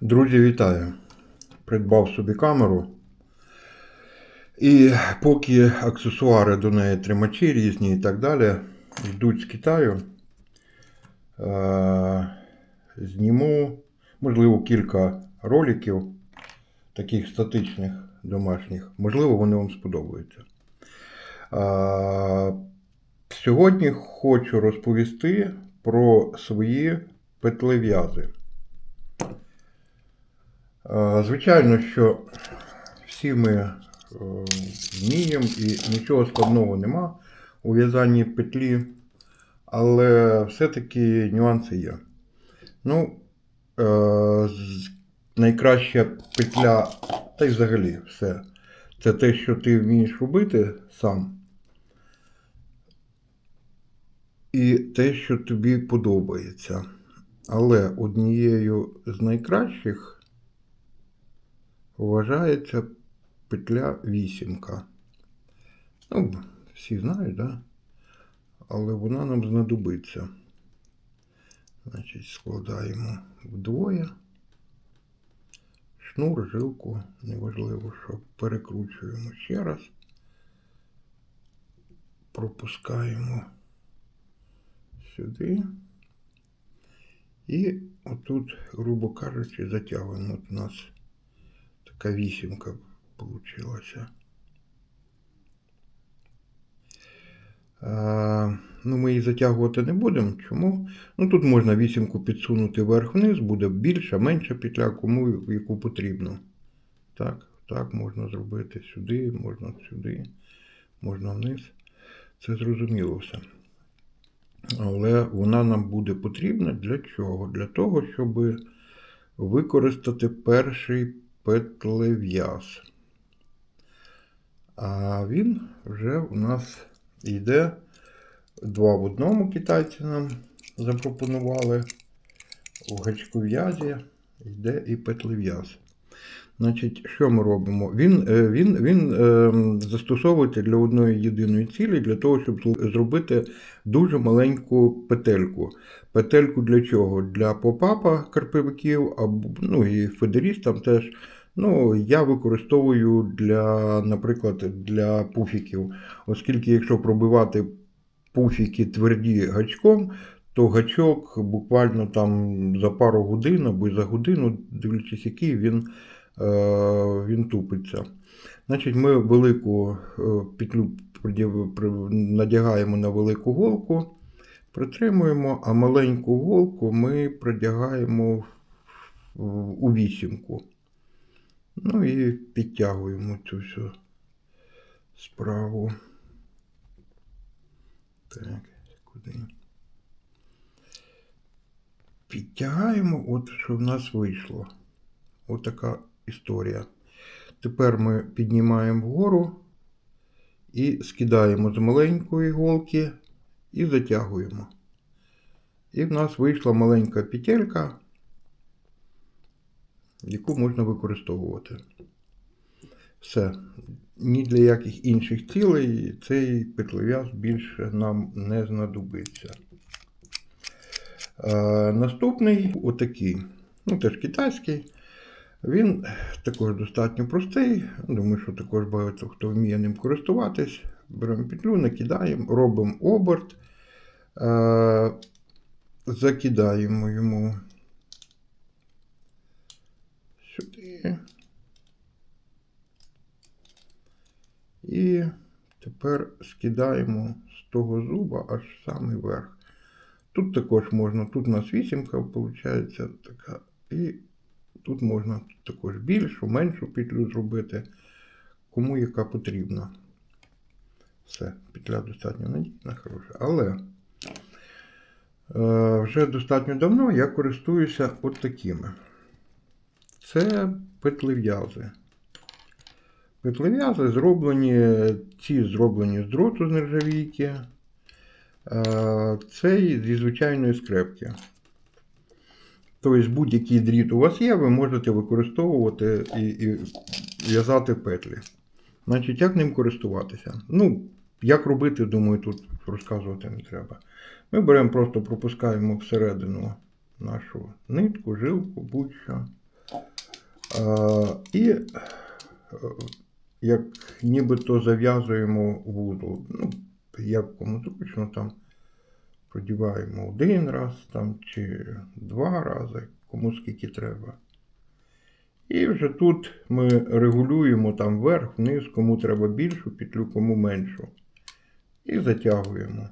Друзі, вітаю! Придбав собі камеру. І поки аксесуари до неї тримачі різні і так далі йдуть з Китаю, е- зніму, можливо, кілька роликів таких статичних домашніх. Можливо, вони вам сподобаються. Е- Сьогодні хочу розповісти про свої петлев'язи. Звичайно, що всі ми е, вміємо і нічого складного нема у в'язанні петлі, але все-таки нюанси є. Ну, е, найкраща петля, та й взагалі все. Це те, що ти вмієш робити сам. І те, що тобі подобається. Але однією з найкращих вважається петля вісімка. Ну, всі знають, да? Але вона нам знадобиться. Значить, складаємо вдвоє. Шнур, жилку, неважливо, що перекручуємо ще раз. Пропускаємо сюди. І отут, грубо кажучи, затягуємо. От у нас така вісімка получилася. Ну, ми її затягувати не будемо. Чому? Ну, тут можна вісімку підсунути вверх-вниз, буде більша, менша петля, кому яку потрібно. Так, так можна зробити сюди, можна сюди, можна вниз. Це зрозуміло все. Але вона нам буде потрібна для чого? Для того, щоб використати перший петлев'яз. А він вже у нас йде два в одному китайці нам запропонували. У гачков'язі йде і петлев'яз. Значить, що ми робимо? Він, е, він, він е, застосовується для одної єдиної цілі, для того, щоб зробити дуже маленьку петельку. Петельку для чого? Для попапа карпівиків, або ну і федерістам теж. Ну, я використовую для, наприклад, для пуфіків, оскільки якщо пробивати пуфіки тверді гачком, то гачок буквально там за пару годин або за годину, дивлячись, який він, він тупиться. Значить, ми велику е, петлю надягаємо на велику голку, притримуємо, а маленьку голку ми продягаємо у вісімку. Ну і підтягуємо цю всю справу. Так, куди? Підтягаємо, от що в нас вийшло. Отака історія. Тепер ми піднімаємо вгору і скидаємо з маленької голки і затягуємо. І в нас вийшла маленька петелька, яку можна використовувати. Все. Ні для яких інших цілей цей петлев'яз більше нам не знадобиться. Е, наступний отакий, ну теж китайський. Він також достатньо простий. Думаю, що також багато хто вміє ним користуватись. Беремо петлю, накидаємо, робимо оберт, е, закидаємо йому сюди. І тепер скидаємо з того зуба аж в самий верх. Тут також можна, тут у нас вісімка виходить така. І тут можна також більшу, меншу петлю зробити, кому яка потрібна. Все, петля достатньо надійна, хороша. Але е, вже достатньо давно я користуюся от такими. Це петлев'язи. Петлев'язи зроблені, ці зроблені з дроту з нержавійки, е, цей зі звичайної скрепки. Тобто будь-який дріт у вас є, ви можете використовувати і, і в'язати петлі. Значить, як ним користуватися? Ну, як робити, думаю, тут розказувати не треба. Ми беремо, просто пропускаємо всередину нашу нитку, жилку, будь-що. І е, як нібито зав'язуємо вузол. Ну, як кому зручно там продіваємо один раз там, чи два рази, кому скільки треба. І вже тут ми регулюємо там вверх, вниз, кому треба більшу петлю, кому меншу. І затягуємо.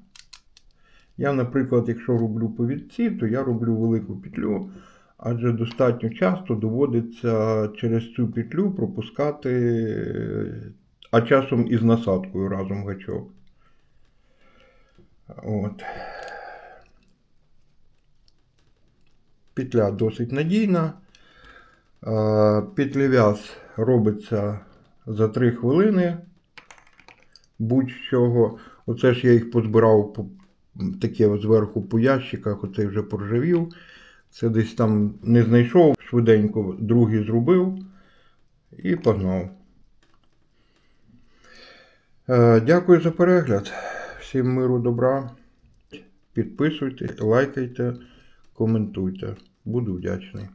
Я, наприклад, якщо роблю повідці, то я роблю велику петлю, адже достатньо часто доводиться через цю петлю пропускати, а часом із насадкою разом гачок. От. Петля досить надійна. Е, Петлев'яз робиться за 3 хвилини. Будь-чого. Оце ж я їх позбирав по, таке зверху по ящиках, оцей вже поржавів. Це десь там не знайшов, швиденько другий зробив і погнав. Е, Дякую за перегляд. Всім миру, добра. Підписуйтесь, лайкайте, коментуйте. Буду вдячний.